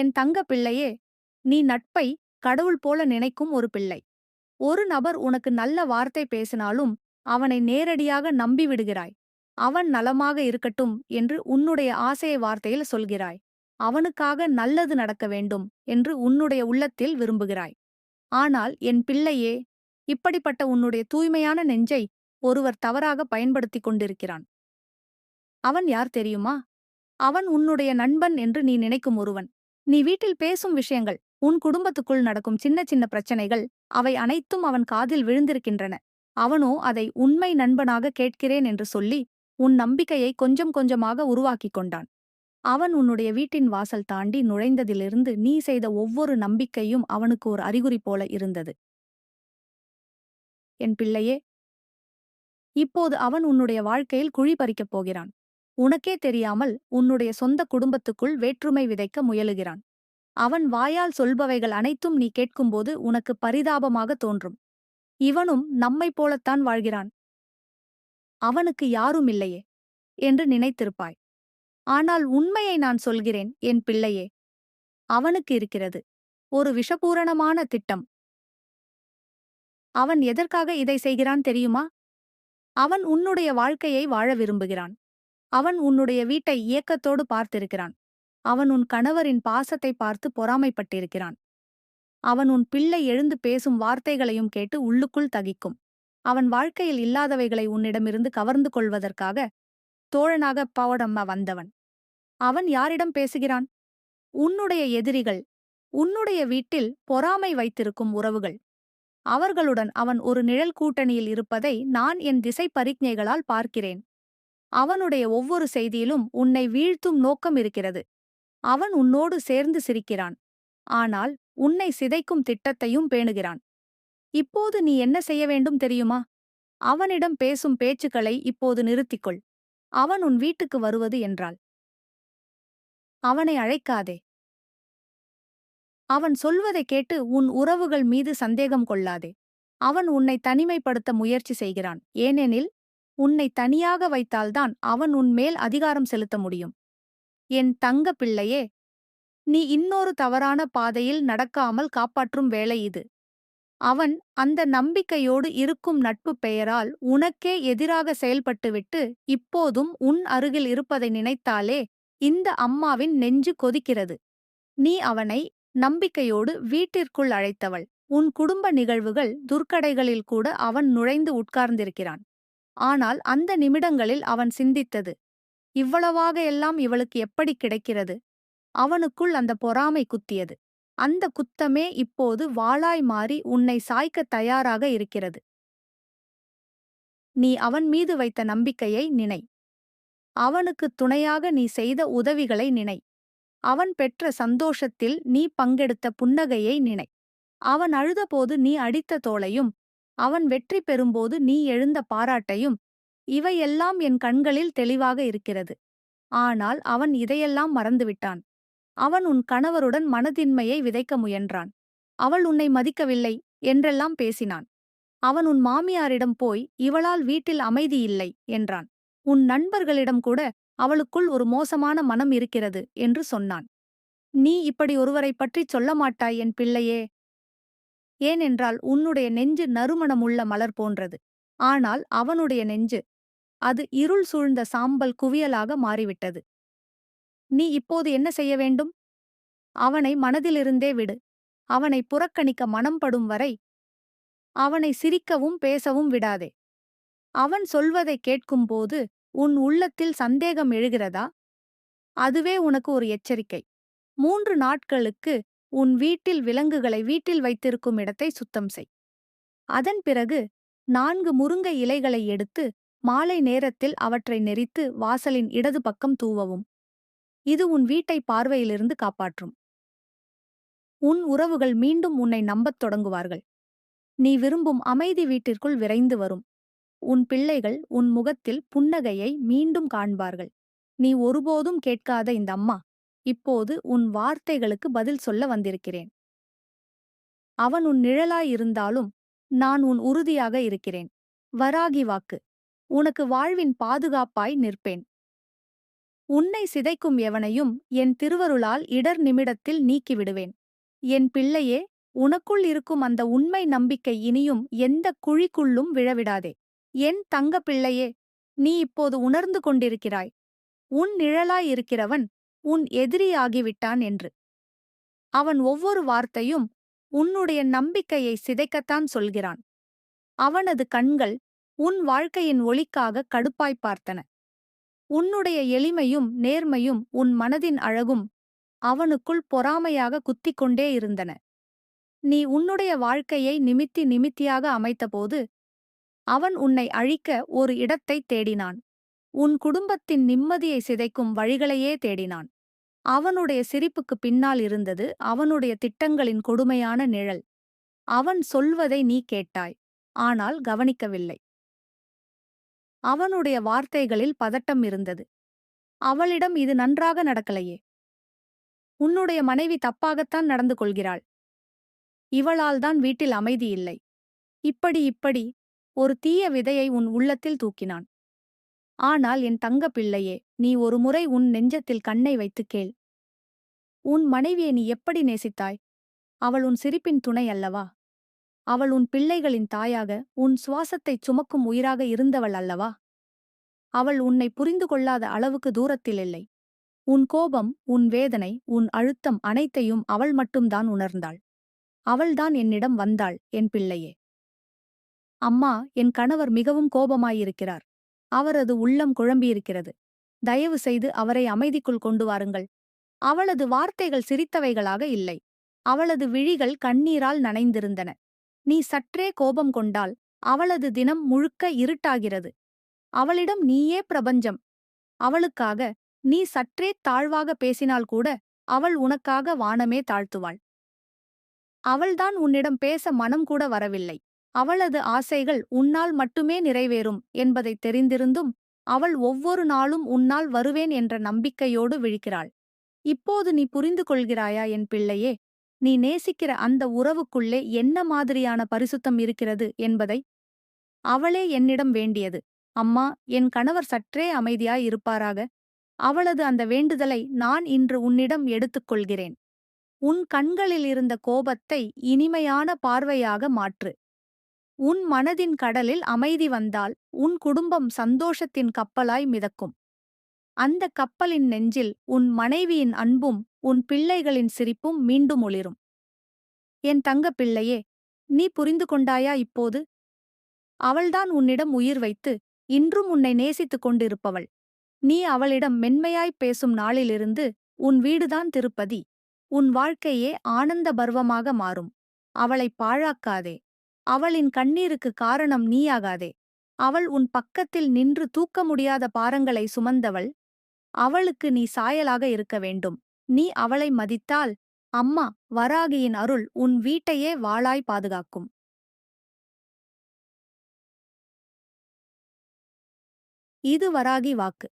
என் தங்க பிள்ளையே நீ நட்பை கடவுள் போல நினைக்கும் ஒரு பிள்ளை. ஒரு நபர் உனக்கு நல்ல வார்த்தை பேசினாலும் அவனை நேரடியாக நம்பிவிடுகிறாய் அவன் நலமாக இருக்கட்டும் என்று உன்னுடைய ஆசையை வார்த்தையில் சொல்கிறாய். அவனுக்காக நல்லது நடக்க வேண்டும் என்று உன்னுடைய உள்ளத்தில் விரும்புகிறாய். ஆனால் என் பிள்ளையே இப்படிப்பட்ட உன்னுடைய தூய்மையான நெஞ்சை ஒருவர் தவறாக பயன்படுத்திக் கொண்டிருக்கிறான். அவன் யார் தெரியுமா? அவன் உன்னுடைய நண்பன் என்று நீ நினைக்கும் ஒருவன். நீ வீட்டில் பேசும் விஷயங்கள் உன் குடும்பத்துக்குள் நடக்கும் சின்ன சின்ன பிரச்சனைகள் அவை அனைத்தும் அவன் காதில் விழுந்திருக்கின்றன. அவனோ அதை உண்மை நண்பனாக கேட்கிறேன் என்று சொல்லி உன் நம்பிக்கையை கொஞ்சம் கொஞ்சமாக உருவாக்கிக் கொண்டான். அவன் உன்னுடைய வீட்டின் வாசல் தாண்டி நுழைந்ததிலிருந்து நீ செய்த ஒவ்வொரு நம்பிக்கையும் அவனுக்கு ஒரு அறிகுறி போல இருந்தது. என் பிள்ளையே இப்போது அவன் உன்னுடைய வாழ்க்கையில் குழி பறிக்கப் போகிறான். உனக்கே தெரியாமல் உன்னுடைய சொந்த குடும்பத்துக்குள் வேற்றுமை விதைக்க முயலுகிறான். அவன் வாயால் சொல்பவைகள் அனைத்தும் நீ கேட்கும்போது உனக்கு பரிதாபமாக தோன்றும். இவனும் நம்மைப் போலத்தான் வாழ்கிறான். அவனுக்கு யாரும் இல்லையே என்று நினைத்திருப்பாய். ஆனால் உண்மையை நான் சொல்கிறேன் என் பிள்ளையே. அவனுக்கு இருக்கிறது ஒரு விஷபூரணமான திட்டம். அவன் எதற்காக இதை செய்கிறான் தெரியுமா? அவன் உன்னுடைய வாழ்க்கையை வாழ விரும்புகிறான். அவன் உன்னுடைய வீட்டை இயக்கத்தோடு பார்த்திருக்கிறான். அவன் உன் கணவரின் பாசத்தை பார்த்து பொறாமைப்பட்டிருக்கிறான். அவன் உன் பிள்ளை எழுந்து பேசும் வார்த்தைகளையும் கேட்டு உள்ளுக்குள் தகிக்கும். அவன் வாழ்க்கையில் இல்லாதவைகளை உன்னிடமிருந்து கவர்ந்து கொள்வதற்காக தோழனாக பவடம்மா வந்தவன். அவன் யாரிடம் பேசுகிறான்? உன்னுடைய எதிரிகள் உன்னுடைய வீட்டில் பொறாமை வைத்திருக்கும் உறவுகள். அவர்களுடன் அவன் ஒரு நிழல் கூட்டணியில் இருப்பதை நான் என் திசை பரிஜைகளால் பார்க்கிறேன். அவனுடைய ஒவ்வொரு செய்தியிலும் உன்னை வீழ்த்தும் நோக்கம் இருக்கிறது. அவன் உன்னோடு சேர்ந்து சிரிக்கிறான். ஆனால் உன்னை சிதைக்கும் திட்டத்தையும் பேணுகிறான். இப்போது நீ என்ன செய்ய வேண்டும் தெரியுமா? அவனிடம் பேசும் பேச்சுக்களை இப்போது நிறுத்திக்கொள். அவன் உன் வீட்டுக்கு வருவது என்றால் அவனை அழைக்காதே. அவன் சொல்வதை கேட்டு உன் உறவுகள் மீது சந்தேகம் கொள்ளாதே. அவன் உன்னை தனிமைப்படுத்த முயற்சி செய்கிறான். ஏனெனில் உன்னை தனியாக வைத்தால்தான் அவன் உன்மேல் அதிகாரம் செலுத்த முடியும். என் தங்க பிள்ளையே நீ இன்னொரு தவறான பாதையில் நடக்காமல் காப்பாற்றும் வேலை இது. அவன் அந்த நம்பிக்கையோடு இருக்கும் நட்பு பெயரால் உனக்கே எதிராக செயல்பட்டுவிட்டு இப்போதும் உன் அருகில் இருப்பதை நினைத்தாலே இந்த அம்மாவின் நெஞ்சு கொதிக்கிறது. நீ அவனை நம்பிக்கையோடு வீட்டிற்குள் அழைத்தவள். உன் குடும்ப நிகழ்வுகள் துர்க்கடைகளில் கூட அவன் நுழைந்து உட்கார்ந்திருக்கிறான். ஆனால் அந்த நிமிடங்களில் அவன் சிந்தித்தது. இவ்வளவாக எல்லாம் இவளுக்கு எப்படி கிடைக்கிறது? அவனுக்குள் அந்த பொறாமை குத்தியது. அந்த குத்தமே இப்போது வாளாய் மாறி உன்னை சாய்க்க தயாராக இருக்கிறது. நீ அவன் மீது வைத்த நம்பிக்கையை நினை. அவனுக்கு துணையாக நீ செய்த உதவிகளை நினை. அவன் பெற்ற சந்தோஷத்தில் நீ பங்கெடுத்த புன்னகையை நினை. அவன் அழுதபோது நீ அடித்த தோளையும் அவன் வெற்றி பெறும்போது நீ எழுந்த பாராட்டையும் இவையெல்லாம் என் கண்களில் தெளிவாக இருக்கிறது. ஆனால் அவன் இதையெல்லாம் மறந்துவிட்டான். அவன் உன் கணவருடன் மனதின்மையை விதைக்க முயன்றான். அவள் உன்னை மதிக்கவில்லை என்றெல்லாம் பேசினான். அவன் உன் மாமியாரிடம் போய் இவளால் வீட்டில் அமைதி இல்லை என்றான். உன் நண்பர்களிடம் கூட அவளுக்குள் ஒரு மோசமான மனம் இருக்கிறது என்று சொன்னான். நீ இப்படி ஒருவரைப் பற்றிச் சொல்ல மாட்டாய் என் பிள்ளையே ஏனென்றால் உன்னுடைய நெஞ்சு நறுமணமுள்ள மலர் போன்றது. ஆனால் அவனுடைய நெஞ்சு அது இருள் சூழ்ந்த சாம்பல் குவியலாக மாறிவிட்டது. நீ இப்போது என்ன செய்ய வேண்டும்? அவனை மனதிலிருந்தே விடு. அவனை புறக்கணிக்க மனம் படும் வரை அவனை சிரிக்கவும் பேசவும் விடாதே. அவன் சொல்வதை கேட்கும்போது உன் உள்ளத்தில் சந்தேகம் எழுகிறதா? அதுவே உனக்கு ஒரு எச்சரிக்கை. மூன்று நாட்களுக்கு உன் வீட்டில் விலங்குகளை வீட்டில் வைத்திருக்கும் இடத்தை சுத்தம் செய். அதன் பிறகு நான்கு முருங்கை இலைகளை எடுத்து மாலை நேரத்தில் அவற்றை நெரித்து வாசலின் இடது பக்கம் தூவவும். இது உன் வீட்டை பார்வையிலிருந்து காப்பாற்றும். உன் உறவுகள் மீண்டும் உன்னை நம்பத் தொடங்குவார்கள். நீ விரும்பும் அமைதி வீட்டிற்குள் விரைந்து வரும். உன் பிள்ளைகள் உன் முகத்தில் புன்னகையை மீண்டும் காண்பார்கள். நீ ஒருபோதும் கேட்காத இந்த அம்மா இப்போது உன் வார்த்தைகளுக்கு பதில் சொல்ல வந்திருக்கிறேன். அவன் உன் நிழலாயிருந்தாலும் நான் உன் உறுதியாக இருக்கிறேன். வராகி வாக்கு. உனக்கு வாழ்வின் பாதுகாப்பாய் நிற்பேன். உன்னை சிதைக்கும் எவனையும் என் திருவருளால் இடர் நிமிடத்தில் நீக்கிவிடுவேன். என் பிள்ளையே உனக்குள் இருக்கும் அந்த உண்மை நம்பிக்கை இனியும் எந்த குழிக்குள்ளும் விழவிடாதே. என் தங்க பிள்ளையே நீ இப்போது உணர்ந்து கொண்டிருக்கிறாய். உன் நிழலாயிருக்கிறவன் உன் எதிரியாகிவிட்டான் என்று. அவன் ஒவ்வொரு வார்த்தையும் உன்னுடைய நம்பிக்கையை சிதைக்கத்தான் சொல்கிறான். அவனது கண்கள் உன் வாழ்க்கையின் ஒளிக்காக கடுப்பாய்ப் பார்த்தன. உன்னுடைய எளிமையும் நேர்மையும் உன் மனதின் அழகும் அவனுக்குள் பொறாமையாக குத்திக் கொண்டே இருந்தன. நீ உன்னுடைய வாழ்க்கையை நிமித்தி நிமித்தியாக அமைத்தபோது அவன் உன்னை அழிக்க ஒரு இடத்தைத் தேடினான். உன் குடும்பத்தின் நிம்மதியை சிதைக்கும் வழிகளையே தேடினான். அவனுடைய சிரிப்புக்குப் பின்னால் இருந்தது அவனுடைய திட்டங்களின் கொடுமையான நிழல். அவன் சொல்வதை நீ கேட்டாய் ஆனால் கவனிக்கவில்லை. அவனுடைய வார்த்தைகளில் பதட்டம் இருந்தது. அவளிடம் இது நன்றாக நடக்கலையே. உன்னுடைய மனைவி தப்பாகத்தான் நடந்து கொள்கிறாள். இவளால்தான் வீட்டில் அமைதி இல்லை. இப்படி இப்படி ஒரு தீய விதையை உன் உள்ளத்தில் தூக்கினான். ஆனால் என் தங்க பிள்ளையே நீ ஒரு முறை உன் நெஞ்சத்தில் கண்ணை வைத்துக் கேள். உன் மனைவியை நீ எப்படி நேசித்தாய்? அவள் உன் சிரிப்பின் துணை அல்லவா? அவள் உன் பிள்ளைகளின் தாயாக உன் சுவாசத்தைச் சுமக்கும் உயிராக இருந்தவள் அல்லவா? அவள் உன்னை புரிந்து கொள்ளாத அளவுக்கு தூரத்தில் இல்லை. உன் கோபம் உன் வேதனை உன் அழுத்தம் அனைத்தையும் அவள் மட்டும்தான் உணர்ந்தாள். அவள்தான் என்னிடம் வந்தாள் என் பிள்ளையே. அம்மா என் கணவர் மிகவும் கோபமாயிருக்கிறார். அவரது உள்ளம் குழம்பியிருக்கிறது. தயவு செய்து அவரை அமைதிக்குள் கொண்டு வாருங்கள். அவளது வார்த்தைகள் சிரித்தவைகளாக இல்லை. அவளது விழிகள் கண்ணீரால் நனைந்திருந்தன. நீ சற்றே கோபம் கொண்டால் அவளது தினம் முழுக்க இருட்டாகிறது. அவளிடம் நீயே பிரபஞ்சம். அவளுக்காக நீ சற்றே தாழ்வாக பேசினால் கூட அவள் உனக்காக வானமே தாழ்த்துவாள். அவள்தான் உன்னிடம் பேச மனம் கூட வரவில்லை. அவளது ஆசைகள் உன்னால் மட்டுமே நிறைவேறும் என்பதை தெரிந்திருந்தும் அவள் ஒவ்வொரு நாளும் உன்னால் வருவேன் என்ற நம்பிக்கையோடு விழிக்கிறாள். இப்போது நீ புரிந்து கொள்கிறாயா என் பிள்ளையே? நீ நேசிக்கிற அந்த உறவுக்குள்ளே என்ன மாதிரியான பரிசுத்தம் இருக்கிறது என்பதை அவளே என்னிடம் வேண்டியது. அம்மா என் கணவர் சற்றே அமைதியாய் இருப்பாராக. அவளது அந்த வேண்டுதலை நான் இன்று உன்னிடம் எடுத்துக்கொள்கிறேன் உன் கண்களில் இருந்த கோபத்தை இனிமையான பார்வையாக மாற்று. உன் மனதின் கடலில் அமைதி வந்தால் உன் குடும்பம் சந்தோஷத்தின் கப்பலாய் மிதக்கும். அந்த கப்பலின் நெஞ்சில் உன் மனைவியின் அன்பும் உன் பிள்ளைகளின் சிரிப்பும் மீண்டும் ஒளிரும். என் தங்க பிள்ளையே நீ புரிந்து கொண்டாயா இப்போது? அவள்தான் உன்னிடம் உயிர் வைத்து இன்றும் உன்னை நேசித்துக் கொண்டிருப்பவள். நீ அவளிடம் மென்மையாய்ப் பேசும் நாளிலிருந்து உன் வீடுதான் திருப்பதி. உன் வாழ்க்கையே ஆனந்த பர்வமாக மாறும். அவளை பாழாக்காதே. அவளின் கண்ணீருக்கு காரணம் நீயாகாதே. அவள் உன் பக்கத்தில் நின்று தூக்க முடியாத பாரங்களை சுமந்தவள். அவளுக்கு நீ சாயலாக இருக்க வேண்டும். நீ அவளை மதித்தால் அம்மா வராகியின் அருள் உன் வீட்டையே வாளாய் பாதுகாக்கும். இது வராகி வாக்கு.